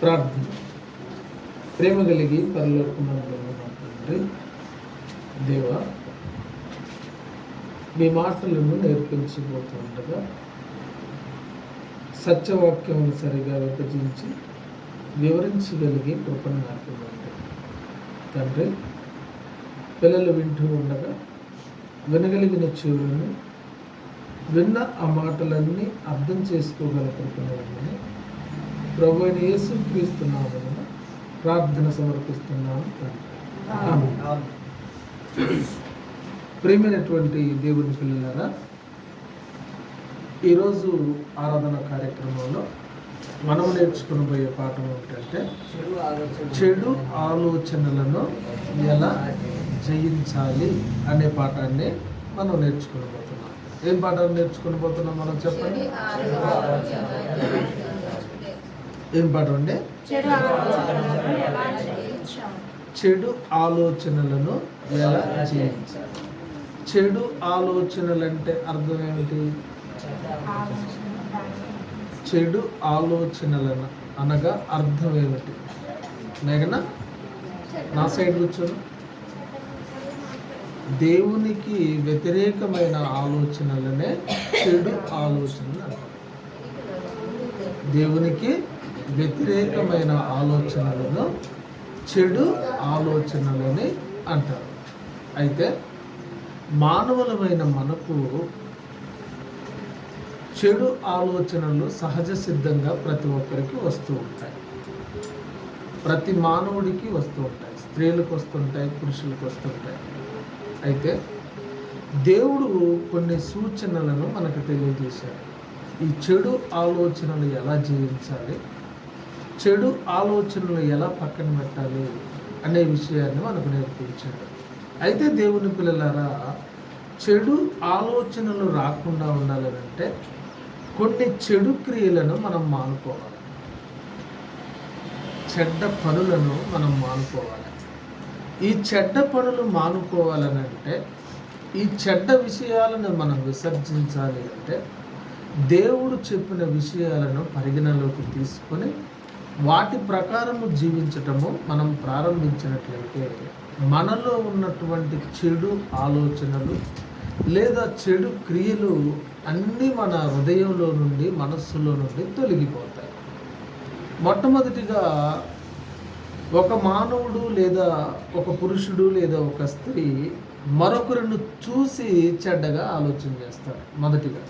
ప్రార్థన. ప్రేమ కలిగి పరలోకమందు దేవ మీ మాటలను నేర్పించబోతుండగా సత్యవాక్యం సరిగా విభజించి వివరించగలిగే కృపను నాకు తండ్రి పిల్లలు వింటూ ఉండగా వినగలిగిన చెవులను విన్న ఆ మాటలన్నీ అర్థం చేసుకోగల కృపణని ప్రభు అయిన యేసు క్రీస్తున్నామని ప్రార్థన ఆమేన్. ప్రేమైనటువంటి దేవుని పిల్లలారా ఈరోజు ఆరాధన కార్యక్రమంలో మనం నేర్చుకునబోయే పాఠం ఏంటంటే చెడు ఆలోచనలను ఎలా జయించాలి అనే పాఠాన్ని మనం నేర్చుకునబోతున్నాం. ఏం పాఠాన్ని నేర్చుకునబోతున్నాం మనం చెప్పండి? ఏం పాఠం అండి? చెడు ఆలోచనలను ఎలా జయించాలి? చెడు ఆలోచనలు అంటే అర్థం ఏమిటి? చెడు ఆలోచనలను అనగా అర్థం ఏమిటి? మేఘన? నా సైడ్ కూర్చోను. దేవునికి వ్యతిరేకమైన ఆలోచనలనే చెడు ఆలోచనలు దేవునికి వ్యతిరేకమైన ఆలోచనలను చెడు ఆలోచనలని అంటారు. అయితే మానవులమైన మనకు చెడు ఆలోచనలు సహజ సిద్ధంగా ప్రతి ఒక్కరికి వస్తూ ఉంటాయి. ప్రతి మానవుడికి వస్తూ ఉంటాయి. స్త్రీలకు వస్తుంటాయి పురుషులకు వస్తుంటాయి. అయితే దేవుడు కొన్ని సూచనలను మనకు తెలియజేశాడు. ఈ చెడు ఆలోచనలు ఎలా జయించాలి? చెడు ఆలోచనలు ఎలా పక్కన పెట్టాలి అనే విషయాన్ని మనకు నేర్పించాడు. అయితే దేవుని పిల్లలారా చెడు ఆలోచనలు రాకుండా ఉండాలనంటే కొన్ని చెడు క్రియలను మనం మానుకోవాలి. చెడ్డ పనులను మనం మానుకోవాలి. ఈ చెడ్డ పనులు మానుకోవాలనంటే ఈ చెడ్డ విషయాలను మనం విసర్జించాలి అంటే దేవుడు చెప్పిన విషయాలను పరిగణలోకి తీసుకొని వాటి ప్రకారము జీవించటము మనం ప్రారంభించినట్లయితే మనలో ఉన్నటువంటి చెడు ఆలోచనలు లేదా చెడు క్రియలు అన్నీ మన హృదయంలో నుండి మనస్సులో నుండి తొలగిపోతాయి. మొట్టమొదటిగా ఒక మానవుడు లేదా ఒక పురుషుడు లేదా ఒక స్త్రీ మరొకరిని చూసి చెడ్డగా ఆలోచన చేస్తారు. మొదటిగా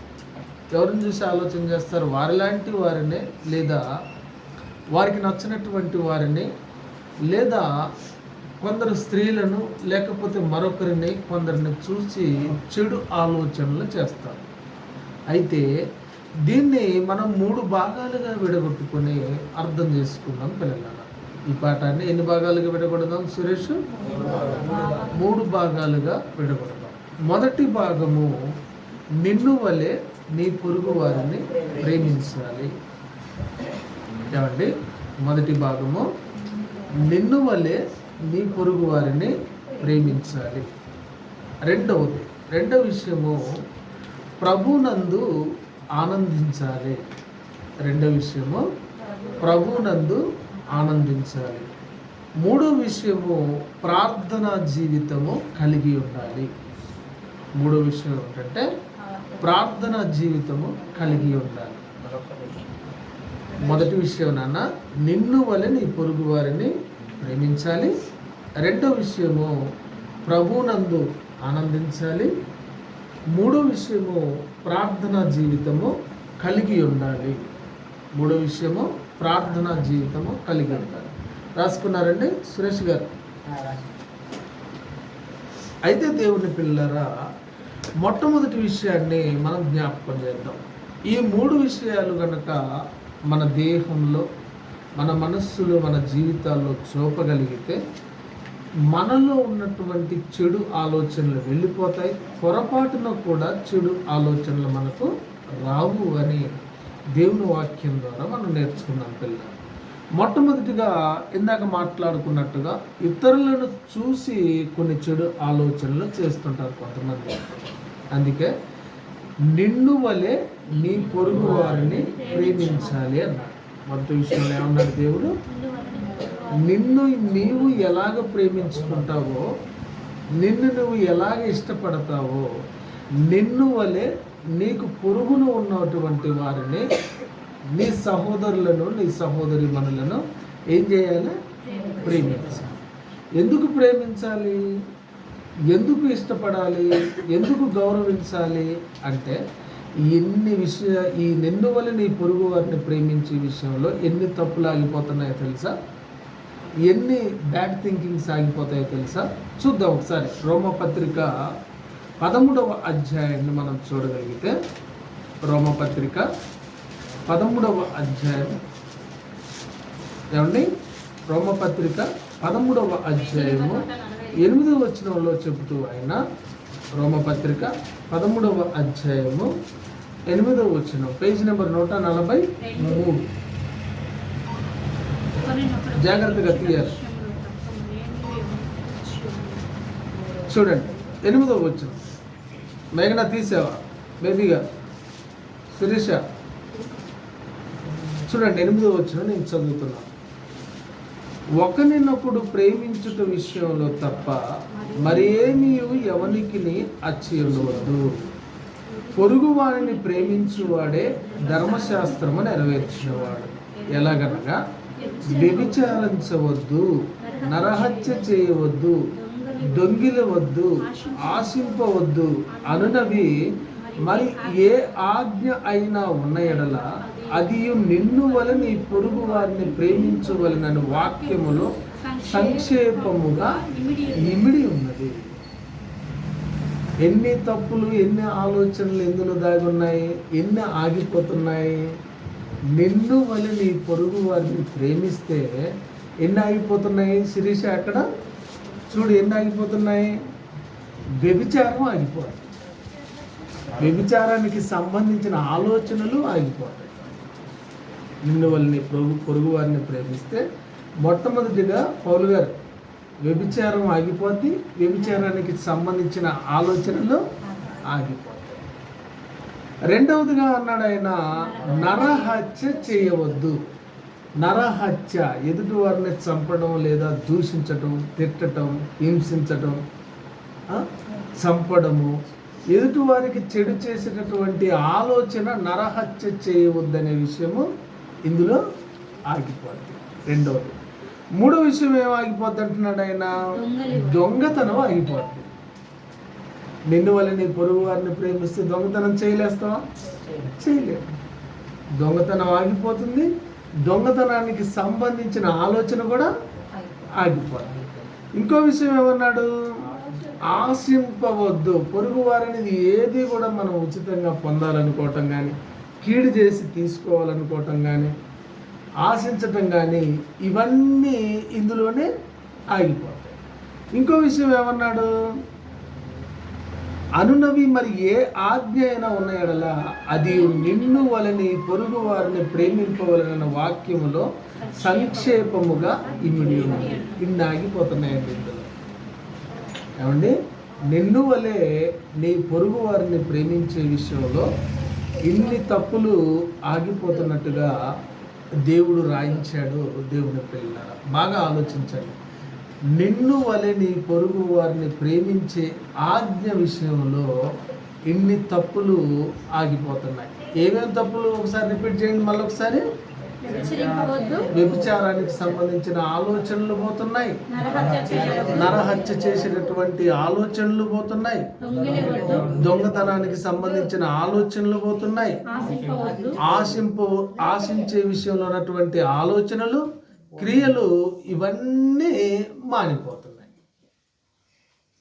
ఎవరిని చూసి ఆలోచన చేస్తారు? వారిలాంటి వారినే లేదా వారికి నచ్చినటువంటి వారిని లేదా కొందరు స్త్రీలను లేకపోతే మరొకరిని కొందరిని చూసి చెడు ఆలోచనలు చేస్తారు. అయితే దీన్ని మనం మూడు భాగాలుగా విడగొట్టుకొని అర్థం చేసుకుందాం పిల్లల ఈ పాఠాన్ని ఎన్ని భాగాలుగా విడగొడదాం సురేష్? మూడు భాగాలుగా విడగొడదాం. మొదటి భాగము నిన్ను వలె నీ పొరుగు వారిని ప్రేమించాలి. ఏమండి మొదటి భాగము నిన్ను వలె నీ పొరుగు వారిని ప్రేమించాలి. రెండవది రెండవ విషయము ప్రభునందు ఆనందించాలి. రెండవ విషయము ప్రభునందు ఆనందించాలి. మూడో విషయము ప్రార్థనా జీవితము కలిగి ఉండాలి. మూడో విషయం ఏంటంటే ప్రార్థనా జీవితము కలిగి ఉండాలి. మొదటి విషయం నాన్న నిన్ను వలె నీ పొరుగు వారిని ప్రేమించాలి. రెండో విషయము ప్రభునందు ఆనందించాలి. మూడో విషయము ప్రార్థనా జీవితము కలిగి ఉండాలి. మూడో విషయము ప్రార్థనా జీవితము కలిగి ఉండాలి. రాసుకున్నారండి? సురేష్ గారు. అయితే దేవుని పిల్లరా మొట్టమొదటి విషయాన్ని మనం జ్ఞాపకం చేద్దాం. ఈ మూడు విషయాలు గనక మన దేహంలో మన మనస్సులో మన జీవితాల్లో చూపగలిగితే మనలో ఉన్నటువంటి చెడు ఆలోచనలు వెళ్ళిపోతాయి. పొరపాటున కూడా చెడు ఆలోచనలు మనకు రావు అని దేవుని వాక్యం ద్వారా మనం నేర్చుకున్నాం పిల్లలు. మొట్టమొదటిగా ఇందాక మాట్లాడుకున్నట్టుగా ఇతరులను చూసి కొన్ని చెడు ఆలోచనలు చేస్తుంటారు కొంతమంది. అందుకే నిన్ను వలె నీ పొరుగు వారిని ప్రేమించాలి అన్నాడు. మొదటి విషయంలో ఏమన్నాడు దేవుడు? నిన్ను నీవు ఎలాగ ప్రేమించుకుంటావో నిన్ను నువ్వు ఎలాగ ఇష్టపడతావో నిన్ను వలె నీకు పొరుగును ఉన్నటువంటి వారిని నీ సహోదరులను నీ సహోదరి మనులను ఏం చేయాలి? ప్రేమించాలి. ఎందుకు ప్రేమించాలి? ఎందుకు ఇష్టపడాలి? ఎందుకు గౌరవించాలి? అంటే ఎన్ని విషయ ఈ నిన్నువల నీ పొరుగు వారిని ప్రేమించే విషయంలో ఎన్ని తప్పులు ఆగిపోతున్నాయో తెలుసా? ఎన్ని బ్యాడ్ థింకింగ్స్ ఆగిపోతాయో తెలుసా? చూద్దాం ఒకసారి. రోమపత్రిక పదమూడవ అధ్యాయాన్ని మనం చూడగలిగితే రోమపత్రిక పదమూడవ అధ్యాయం. ఏమండి? రోమపత్రిక పదమూడవ అధ్యాయము ఎనిమిదవ వచనంలో చెబుతూ ఆయన రోమపత్రిక పదమూడవ అధ్యాయము ఎనిమిదవ వచనం. పేజ్ నెంబర్ నూట నలభై మూడు. జాగ్రత్తగా తీయాలి చూడండి ఎనిమిదవ వచనం. మేఘన తీసావా? బేబీగా. శిరీష చూడండి ఎనిమిదవ వచనం నేను చదువుతున్నాను ఒకరినొకడు ప్రేమించుట విషయంలో తప్ప మరేమీ ఎవనికిని అచ్చి ఉండవద్దు పొరుగు వారిని ప్రేమించువాడే ధర్మశాస్త్రము నెరవేర్చినవాడు. ఎలాగనగా వ్యభిచారించవద్దు నరహత్య చేయవద్దు దొంగిలవద్దు ఆశింపవద్దు అనునవి మరి ఏ ఆజ్ఞ అయినా ఉన్న ఎడల అది నిన్ను వలన ఈ పొరుగు వారిని ప్రేమించవలనని వాక్యములో సంక్షేపముగా ఇమిడి ఉన్నది. ఎన్ని తప్పులు ఎన్ని ఆలోచనలు ఎందులో దాగి ఉన్నాయి ఎన్ని ఆగిపోతున్నాయి? నిన్ను వలన ఈ పొరుగు వారిని ప్రేమిస్తే ఎన్ని ఆగిపోతున్నాయి? శిరీష అక్కడ చూడు ఎన్ని ఆగిపోతున్నాయి? వ్యభిచారం ఆగిపోవాలి. వ్యభిచారానికి సంబంధించిన ఆలోచనలు ఆగిపోతాయి నిన్ను వాళ్ళని పొరుగు పొరుగు వారిని ప్రేమిస్తే మొట్టమొదటిగా పౌలు గారు వ్యభిచారం ఆగిపోద్ది వ్యభిచారానికి సంబంధించిన ఆలోచనలు ఆగిపోతాయి. రెండవదిగా అన్నాడు ఆయన నరహత్య చేయవద్దు. నరహత్య ఎదుటి వారిని చంపడం లేదా దూషించటం తిట్టడం హింసించటం చంపడము ఎదుటి వారికి చెడు చేసేటటువంటి ఆలోచన నరహత్య చేయవద్దనే విషయము ఇందులో ఆగిపోద్ది. రెండవది మూడో విషయం ఏం ఆగిపోద్ది అంటున్నాడు ఆయన? దొంగతనం ఆగిపోద్ది. నిన్ను వల్ల నీ పొరుగు వారిని ప్రేమిస్తే దొంగతనం చేయలేస్తావా? చేయలేము దొంగతనం ఆగిపోతుంది. దొంగతనానికి సంబంధించిన ఆలోచన కూడా ఆగిపోతుంది ఇంకో విషయం ఏమన్నాడు? ఆశింపవద్దు. పొరుగు వారిని ఏది కూడా మనం ఉచితంగా పొందాలనుకోవటం కానీ కీడు చేసి తీసుకోవాలనుకోవటం కానీ ఆశించటం కానీ ఇవన్నీ ఇందులోనే ఆగిపోతాయి. ఇంకో విషయం ఏమన్నాడు? అనునవి మరి ఏ ఆజ్ఞ అయినా ఉన్న ఎడల అది నిన్ను వలని పొరుగు వారిని ప్రేమింపవలన వాక్యములో సంక్షేపముగా ఇమిడి ఉంది. ఇన్ని ఆగిపోతున్నాయండి ఇందులో. ఏమండి? నిన్ను వలే నీ పొరుగు వారిని ప్రేమించే విషయంలో ఇన్ని తప్పులు ఆగిపోతున్నట్టుగా దేవుడు రాయించాడు దేవుని పిల్లల బాగా ఆలోచించండి. నిన్ను వలె పొరుగు వారిని ప్రేమించే ఆజ్ఞ విషయంలో ఇన్ని తప్పులు ఆగిపోతున్నాయి. ఏమేమి తప్పులు? ఒకసారి రిపీట్ చేయండి మళ్ళీ ఒకసారి వ్యభిచారానికి సంబంధించిన ఆలోచనలు పోతున్నాయి. నరహత్య చేసేటటువంటి ఆలోచనలు పోతున్నాయి. దొంగతనానికి సంబంధించిన ఆలోచనలు పోతున్నాయి. ఆశింపు ఆశించే విషయంలో ఉన్నటువంటి ఆలోచనలు క్రియలు ఇవన్నీ మానిపోతున్నాయి.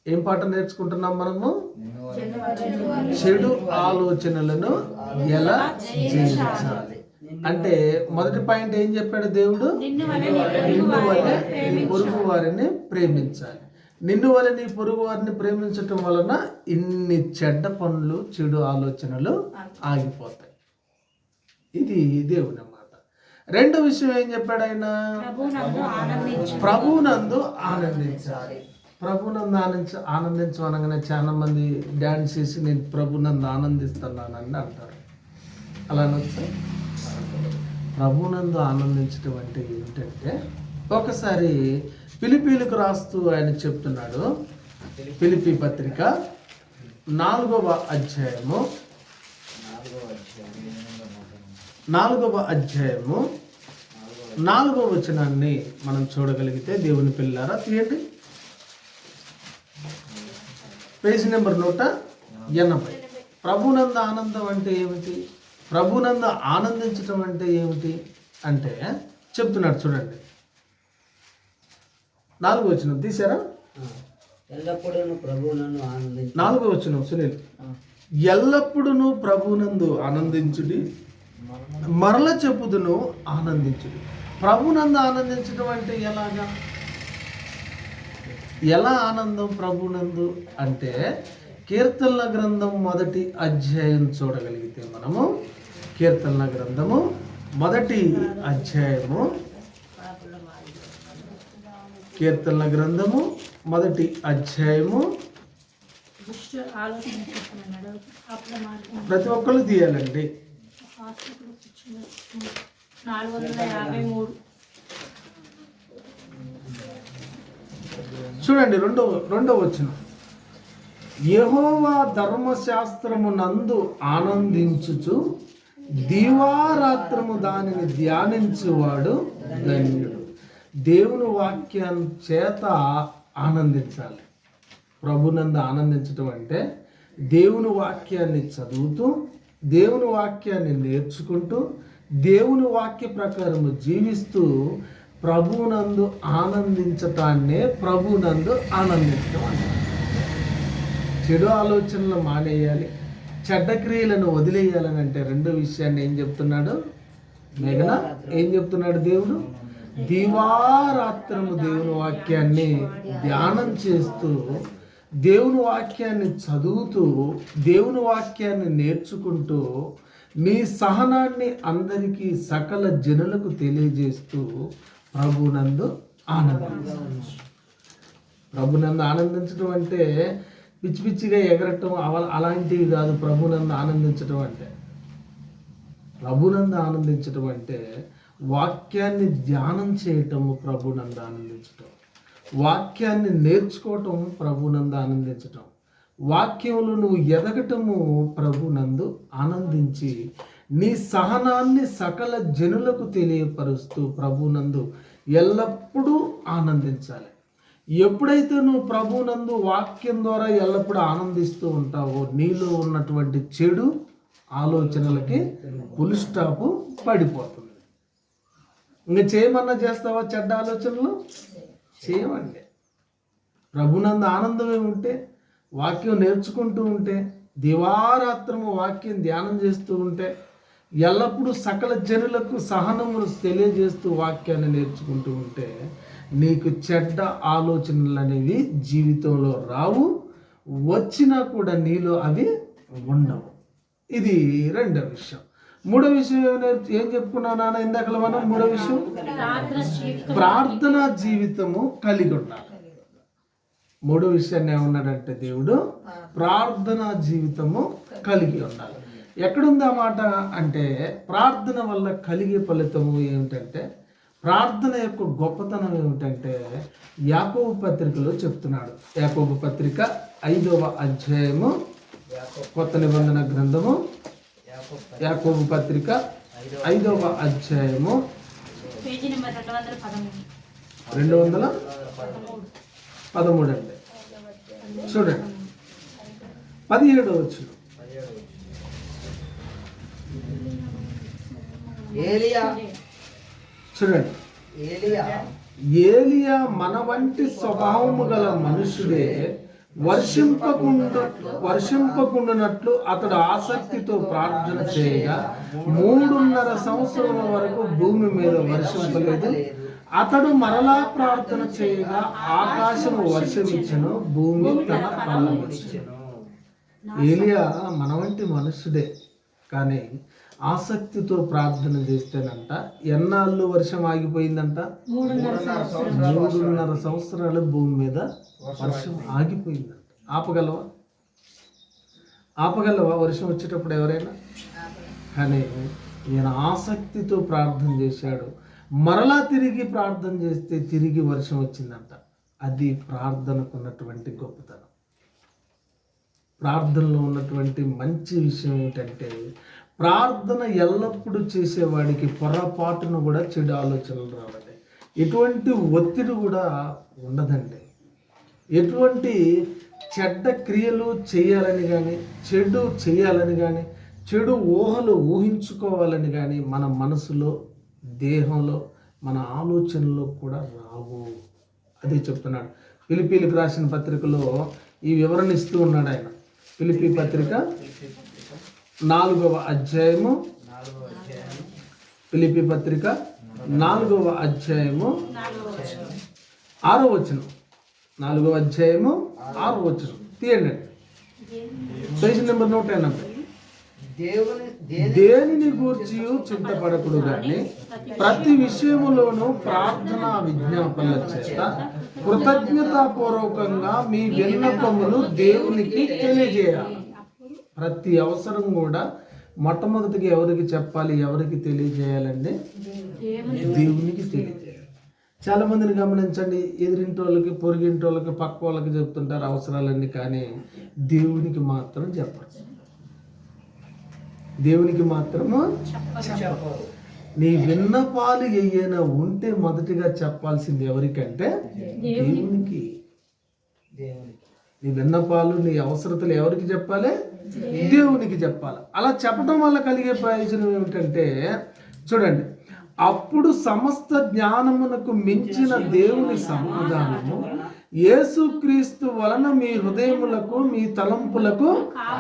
ఏం పాట నేర్చుకుంటున్నాం మనము? చెడు ఆలోచనలను ఎలా జయించాలి అంటే మొదటి పాయింట్ ఏం చెప్పాడు దేవుడు? నిన్ను వలె నీ పొరుగు వారిని ప్రేమించాలి. నిన్ను వలె నీ పొరుగు వారిని ప్రేమించటం వలన ఇన్ని చెడ్డ పనులు చెడు ఆలోచనలు ఆగిపోతాయి. ఇది దేవుని మాట. రెండో విషయం ఏం చెప్పాడు ఆయన? ప్రభునందు ఆనందించాలి. ప్రభునందు ఆనందించ ఆనందించు అనగానే చాలా మంది డ్యాన్స్ చేసి నేను ప్రభునందు ఆనందిస్తున్నానని అంటారు. అలా అనొచ్చా? ప్రభునందు ఆనందించడం అంటే ఏంటంటే ఒకసారి పిలిపీలకు రాస్తూ ఆయన చెప్తున్నాడు. పిలిపి పత్రిక నాలుగవ అధ్యాయము. నాలుగవ అధ్యాయము. నాలుగవ వచనాన్ని మనం చూడగలిగితే దేవుని పిల్లారా తీయండి. పేజీ నెంబర్ నూట ఎనభై. ప్రభునంద ఆనందం అంటే ఏమిటి? ప్రభునంద ఆనందించటం అంటే ఏమిటి అంటే చెప్తున్నాడు చూడండి. నాలుగో వచ్చిన తీసారా ఎల్లప్పుడూ ప్రభు నన్ను ఆనందించు. నాలుగో వచ్చిన సునీల్. ఎల్లప్పుడూ ప్రభునందు ఆనందించుడి మరల చెప్పుదును ఆనందించుడి. ప్రభునందు ఆనందించడం అంటే ఎలాగా? ఎలా ఆనందం ప్రభునందు అంటే కీర్తనల గ్రంథం మొదటి అధ్యాయం చూడగలిగితే మనము కీర్తనల గ్రంథము మొదటి అధ్యాయము. కీర్తనల గ్రంథము మొదటి అధ్యాయము. ప్రతి ఒక్కరు తీయాలండి. నాలుగు వందల యాభై మూడు చూడండి రెండో రెండో వచ్చిన యహోవా ధర్మశాస్త్రము నందు ఆనందించుచు దీవారాత్రము దానిని ధ్యానించువాడు ధన్యుడు. దేవుని వాక్యం చేత ఆనందించాలి. ప్రభునందు ఆనందించటం అంటే దేవుని వాక్యాన్ని చదువుతూ దేవుని వాక్యాన్ని నేర్చుకుంటూ దేవుని వాక్య ప్రకారము జీవిస్తూ ప్రభునందు ఆనందించటాన్నే ప్రభునందు ఆనందించడం చెడు ఆలోచనలు మానేయాలి. చెడ్డ క్రియలను వదిలేయాలని అంటే రెండో విషయాన్ని ఏం చెప్తున్నాడు? మేఘన ఏం చెప్తున్నాడు దేవుడు? దివారాత్రము దేవుని వాక్యాన్ని ధ్యానం చేస్తూ దేవుని వాక్యాన్ని చదువుతూ దేవుని వాక్యాన్ని నేర్చుకుంటూ మీ సహనాన్ని అందరికీ సకల జనులకు తెలియజేస్తూ ప్రభునందు ఆనందించు. ప్రభునందు ఆనందించడం అంటే పిచ్చి పిచ్చిగా ఎగరటం అలాంటివి కాదు ప్రభునందు ఆనందించడం అంటే. ప్రభునందు ఆనందించడం అంటే వాక్యాన్ని ధ్యానం చేయటము ప్రభునందు ఆనందించటం. వాక్యాన్ని నేర్చుకోవటం ప్రభునందు ఆనందించటం. వాక్యంలో నువ్వు ఎదగటము ప్రభునందు ఆనందించి నీ సహనాన్ని సకల జనులకు తెలియపరుస్తూ ప్రభునందు ఎల్లప్పుడూ ఆనందించాలి. ఎప్పుడైతే నువ్వు ప్రభునందు వాక్యం ద్వారా ఎల్లప్పుడూ ఆనందిస్తూ ఉంటావో నీలో ఉన్నటువంటి చెడు ఆలోచనలకి పులి స్టాపు పడిపోతుంది. ఇంకా చేయమన్నా చేస్తావా చెడ్డ ఆలోచనలు? చేయమండి. ప్రభునందు ఆనందమే ఉంటే వాక్యం నేర్చుకుంటూ ఉంటే దివారాత్రము వాక్యం ధ్యానం చేస్తూ ఉంటే ఎల్లప్పుడూ సకల జనులకు సహనమును తెలియజేస్తూ వాక్యాన్ని నేర్చుకుంటూ ఉంటే నీకు చెడ్డ ఆలోచనలు అనేవి జీవితంలో రావు వచ్చినా కూడా నీలో అవి ఉండవు. ఇది రెండో విషయం. మూడో విషయం ఏం- ఏం చెప్పుకున్నావు నాన్న ఇందాక మనం? మూడో విషయం? ప్రార్థన జీవితం ప్రార్థనా జీవితము కలిగి ఉండాలి. మూడో విషయాన్ని ఏమన్నాడంటే దేవుడు? ప్రార్థనా జీవితము కలిగి ఉండాలి. ఎక్కడుంది ఆ మాట? అంటే ప్రార్థన వల్ల కలిగే ఫలితము ఏమిటంటే ప్రార్థన యొక్క గొప్పతనం ఏమిటంటే యాకోబు పత్రికలో చెప్తున్నాడు. యాకోబు పత్రిక ఐదవ అధ్యాయము కొత్త నిబంధన గ్రంథము. యాకోబు పత్రిక ఐదవ అధ్యాయము. పేజీ నెంబర్ రెండు వందల పదమూడు. రెండు వందల పదమూడు అండి. చూడండి. పదిహేడు వచ్చు ఏలియా. చూడండి. ఏలియా. మన వంటి స్వభావము గల మనుషుడే వర్షింపకుండా వర్షింపకుండానట్లు అతడు ఆసక్తితో ప్రార్థన చేయగా మూడున్నర సంవత్సరం వరకు భూమి మీద వర్షింపలేదు. అతడు మరలా ప్రార్థన చేయగా ఆకాశము వర్షమిచ్చను భూమి తన ఏలియా మన వంటి మనుషుడే కానీ ఆసక్తితో ప్రార్థన చేస్తేనంట ఎన్నాళ్ళు వర్షం ఆగిపోయిందంట? మూడున్నర సంవత్సరాలు. భూమి మీద వర్షం ఆగిపోయిందంట. ఆపగలవా? ఆపగలవా? వర్షం వచ్చేటప్పుడు ఎవరైనా? కానీ ఈయన ఆసక్తితో ప్రార్థన చేశాడు. మరలా తిరిగి ప్రార్థన చేస్తే తిరిగి వర్షం వచ్చిందంట. అది ప్రార్థనకు ఉన్నటువంటి గొప్పతనం. ప్రార్థనలో ఉన్నటువంటి మంచి విషయం ఏమిటంటే ప్రార్థన ఎల్లప్పుడూ చేసేవాడికి పొరపాటును కూడా చెడు ఆలోచనలు రావండి. ఎటువంటి ఒత్తిడి కూడా ఉండదండి. ఎటువంటి చెడ్డ క్రియలు చేయాలని కానీ చెడు చేయాలని కానీ చెడు ఊహలు ఊహించుకోవాలని కానీ మన మనసులో దేహంలో మన ఆలోచనలో కూడా రావు. అది చెప్తున్నాడు. పిలిపిలికి రాసిన పత్రికలో ఈ వివరణ ఇస్తూ ఉన్నాడు ఆయన. పిలిపి పత్రిక నాలుగవ అధ్యాయము. పిలిపి పత్రిక. నాలుగవ అధ్యాయము. ఆరో వచనం. నాలుగవ అధ్యాయము. ఆరో వచనం. తీయండి. పేజ్ నెంబర్ నూట ఎనభై. దేవుని దేనిని గూర్చి చింతపడకుడు కానీ ప్రతి విషయములోనూ ప్రార్థన విజ్ఞాపనల చేత కృతజ్ఞతాపూర్వకంగా మీ విన్నపములు దేవునికి తెలియజేయాలి. ప్రతి అవసరం కూడా మొట్టమొదటిగా ఎవరికి చెప్పాలి ఎవరికి తెలియజేయాలండి దేవునికి. తెలియజేయాలి. చాలా మందిని గమనించండి ఎదురింటి వాళ్ళకి పొరుగింటి వాళ్ళకి పక్క వాళ్ళకి చెప్తుంటారు అవసరాలన్నీ కానీ దేవునికి మాత్రం చెప్పరు. దేవునికి మాత్రము చెప్పరు. నీ విన్నపాలు ఏయైనా ఉంటే మొదటిగా చెప్పాల్సింది ఎవరికంటే దేవునికి. దేవునికి. నీ విన్నపాలు నీ అవసరతలు ఎవరికి చెప్పాలి? దేవునికి చెప్పాలి. అలా చెప్పడం వల్ల కలిగే ప్రయోజనం ఏమిటంటే చూడండి అప్పుడు సమస్త జ్ఞానమునకు మించిన దేవుని సమాధానము యేసుక్రీస్తు వలన మీ హృదయములకు మీ తలంపులకు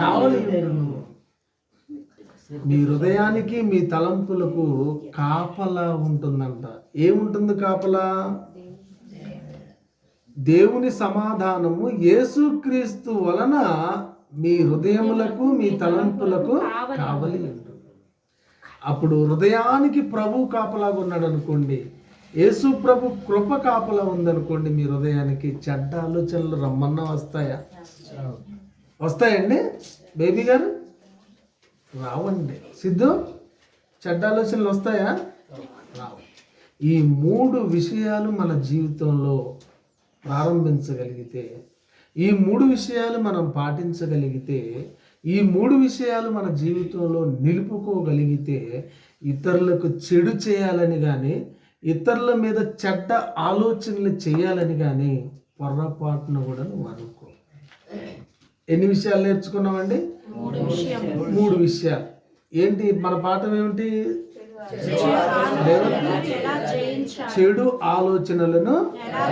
కావలి మీ హృదయానికి మీ తలంపులకు కాపలా ఉంటుందంట. ఏముంటుంది కాపలా? దేవుని సమాధానము యేసుక్రీస్తు వలన మీ హృదయములకు మీ తలంపులకు కావలి ఉంటుంది అప్పుడు హృదయానికి ప్రభు కాపలాగా ఉన్నాడు అనుకోండి యేసు ప్రభు కృప కాపలా ఉందనుకోండి మీ హృదయానికి చెడ్డ ఆలోచనలు రమ్మన్నా వస్తాయా? వస్తాయండి. బేబీ గారు రావండి. సిద్ధు చెడ్డ ఆలోచనలు వస్తాయా? రావు. ఈ మూడు విషయాలు మన జీవితంలో ప్రారంభించగలిగితే ఈ మూడు విషయాలు మనం పాటించగలిగితే ఈ మూడు విషయాలు మన జీవితంలో నిలుపుకోగలిగితే ఇతరులకు చెడు చేయాలని కానీ ఇతరుల మీద చెడ్డ ఆలోచనలు చేయాలని కానీ పొర్రపాటున కూడా నువ్వు అనుకో. ఎన్ని విషయాలు నేర్చుకున్నామండి మూడు విషయాలు. ఏంటి మన పాఠం ఏమిటి? చెడు ఆలోచనలను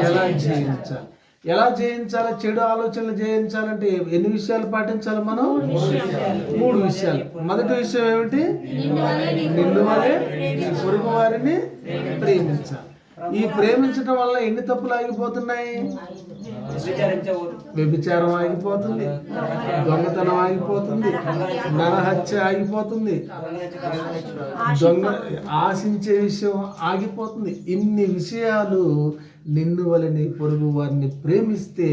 ఎలా జయించాలి? ఎలా జయించాలి చెడు ఆలోచనలు జయించాలంటే ఎన్ని విషయాలు పాటించాలి మనం? మూడు విషయాలు. మొదటి విషయం ఏమిటి? నిన్ను నీ పొరుగు వారిని ప్రేమించాలి. ఈ ప్రేమించడం వల్ల ఎన్ని తప్పులు ఆగిపోతున్నాయి? వ్యభిచారం ఆగిపోతుంది. దొంగతనం ఆగిపోతుంది. నరహత్య ఆగిపోతుంది. దొంగ ఆశించే విషయం ఆగిపోతుంది. ఇన్ని విషయాలు నిన్ను వలని పొరుగు వారిని ప్రేమిస్తే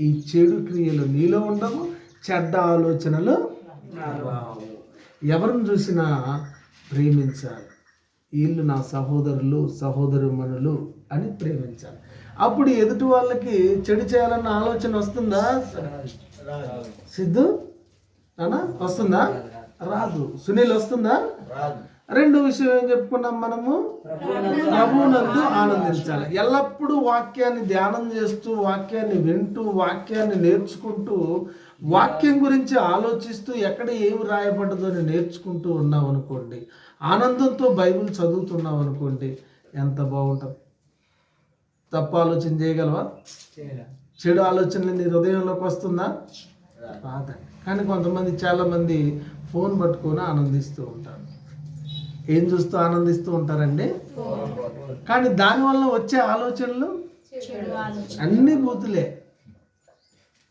ఈ చెడు క్రియలు నీలో ఉండవు చెడ్డ ఆలోచనలు రావు. ఎవరిని చూసినా ప్రేమించాలి. వీళ్ళు నా సహోదరులు సహోదరుమణులు అని ప్రేమించాలి. అప్పుడు ఎదుటి వాళ్ళకి చెడు చేయాలన్న ఆలోచన వస్తుందా? సిద్ధు? నానా వస్తుందా? రాదు. సునీల్ వస్తుందా? రాదు. రెండో విషయం ఏం చెప్పుకున్నాం మనము? ప్రభువునందు ఆనందించాలి. ఎల్లప్పుడూ వాక్యాన్ని ధ్యానం చేస్తూ వాక్యాన్ని వింటూ వాక్యాన్ని నేర్చుకుంటూ వాక్యం గురించి ఆలోచిస్తూ ఎక్కడ ఏమి రాయబడ్డదో అని నేర్చుకుంటూ ఉన్నాం అనుకోండి ఆనందంతో బైబిల్ చదువుతున్నాం అనుకోండి ఎంత బాగుంటుంది. తప్పు ఆలోచన చేయగలవా? చెడు ఆలోచనలు నీ హృదయంలోకి వస్తుందా? రాదండి. కానీ కొంతమంది చాలామంది ఫోన్ పట్టుకొని ఆనందిస్తూ ఉంటారు. ఏం చూస్తూ ఆనందిస్తూ ఉంటారండి? కానీ దానివల్ల వచ్చే ఆలోచనలు. అన్ని బూతులే.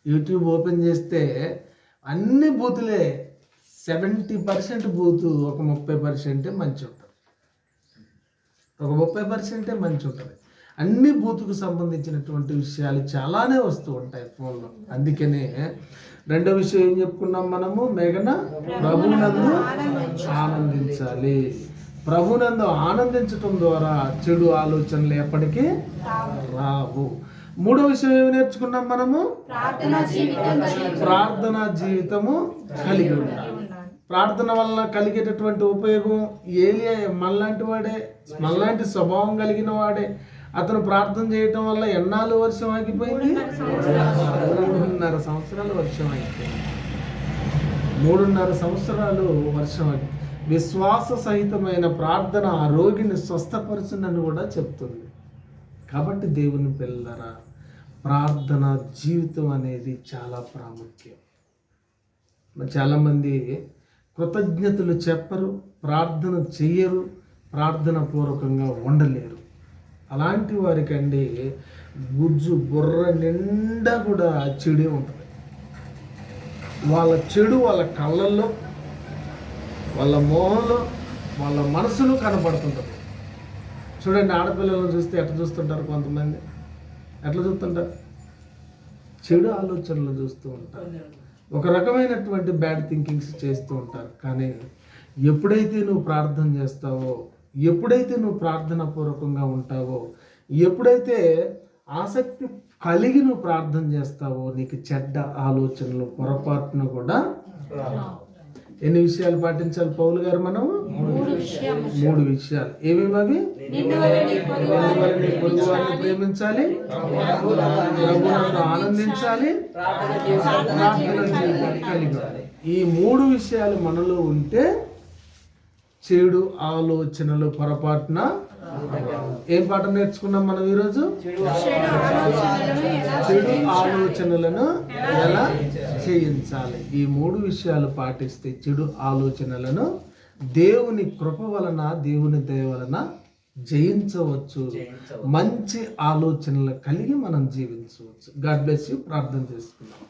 యూట్యూబ్ ఓపెన్ చేస్తే అన్ని బూతులే. సెవెంటీ పర్సెంట్ బూతు ఒక ముప్పై పర్సెంటే మంచి ఉంటుంది. ఒక ముప్పై పర్సెంటే మంచి ఉంటుంది. అన్ని బూతుకు సంబంధించినటువంటి విషయాలు చాలానే వస్తూ ఉంటాయి ఫోన్లో. అందుకనే రెండో విషయం ఏం చెప్పుకున్నాం మనము? మేఘన ప్రభునందు ఆనందించాలి. ప్రభునందు ఆనందించటం ద్వారా చెడు ఆలోచనలు ఎప్పటికీ రావు. మూడో విషయం ఏమి నేర్చుకున్నాం మనము? ప్రార్థన జీవితము కలిగి ఉండాలి. ప్రార్థన వలన కలిగేటటువంటి ఉపయోగం ఏలియా మనలాంటి వాడే మనలాంటి స్వభావం కలిగిన వాడే. అతను ప్రార్థన చేయటం వల్ల ఎన్నాళ్ళు వర్షం ఆగిపోయింది? మూడున్నర సంవత్సరాలు వర్షం ఆగిపోయింది. మూడున్నర సంవత్సరాలు వర్షం ఆగి విశ్వాస సహితమైన ప్రార్థన ఆ రోగిని స్వస్థపరచునని కూడా చెప్తుంది. కాబట్టి దేవుని పిల్లరా ప్రార్థన జీవితం అనేది చాలా ప్రాముఖ్యం. చాలామంది కృతజ్ఞతలు చెప్పరు ప్రార్థన చెయ్యరు ప్రార్థన పూర్వకంగా ఉండలేరు. అలాంటి వారికండి గుజ్జు బుర్ర నిండా కూడా చెడే ఉంటుంది. వాళ్ళ చెడు వాళ్ళ కళ్ళల్లో వాళ్ళ మొహంలో వాళ్ళ మనసులో కనపడుతుంటుంది చూడండి ఆడపిల్లలను చూస్తే ఎట్లా చూస్తుంటారు కొంతమంది? ఎట్లా చూస్తుంటారు? చెడు ఆలోచనలు చూస్తూ ఉంటారు. ఒక రకమైనటువంటి బ్యాడ్ థింకింగ్స్ చేస్తూ ఉంటారు. కానీ ఎప్పుడైతే నువ్వు ప్రార్థన చేస్తావో ఎప్పుడైతే నువ్వు ప్రార్థన పూర్వకంగా ఉంటావో ఎప్పుడైతే ఆసక్తి కలిగి నువ్వు ప్రార్థన చేస్తావో నీకు చెడ్డ ఆలోచనలు పొరపాటును కూడా ఎన్ని విషయాలు పాటించాలి పౌలు గారు మనం? మూడు విషయాలు. ఏమేమి అవి? ప్రేమించాలి. ఆనందించాలి. ప్రార్థన కలిగి. ఈ మూడు విషయాలు మనలో ఉంటే చెడు ఆలోచనలు పొరపాటున ఏం పాట నేర్చుకున్నాం మనం ఈరోజు? చెడు ఆలోచనలను ఎలా చెడు ఆలోచనలను ఎలా చేయించాలి? ఈ మూడు విషయాలు పాటిస్తే చెడు ఆలోచనలను దేవుని కృప వలన దేవుని దయ వలన జయించవచ్చు. మంచి ఆలోచనలు కలిగి మనం జీవించవచ్చు. God bless you. ప్రార్థన చేసుకుందాం.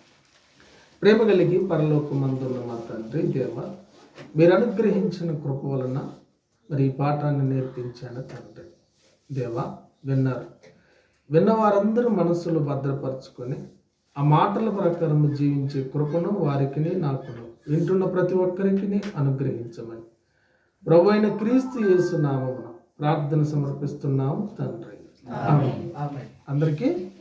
ప్రేమ కలిగి పరలోకమందున్న మా తండ్రి దేవ మీరు అనుగ్రహించిన కృప వలన మరి ఈ పాఠాన్ని నేర్పించాను తండ్రి. దేవా విన్నారు. విన్న వారందరూ మనస్సులో భద్రపరచుకొని ఆ మాటల ప్రకారం జీవించే కృపను వారికి నాకును. వింటున్న ప్రతి ఒక్కరికి అనుగ్రహించమని. ప్రభు అయిన క్రీస్తు యేసు నామమున ప్రార్థన సమర్పిస్తున్నాము తండ్రి. అందరికీ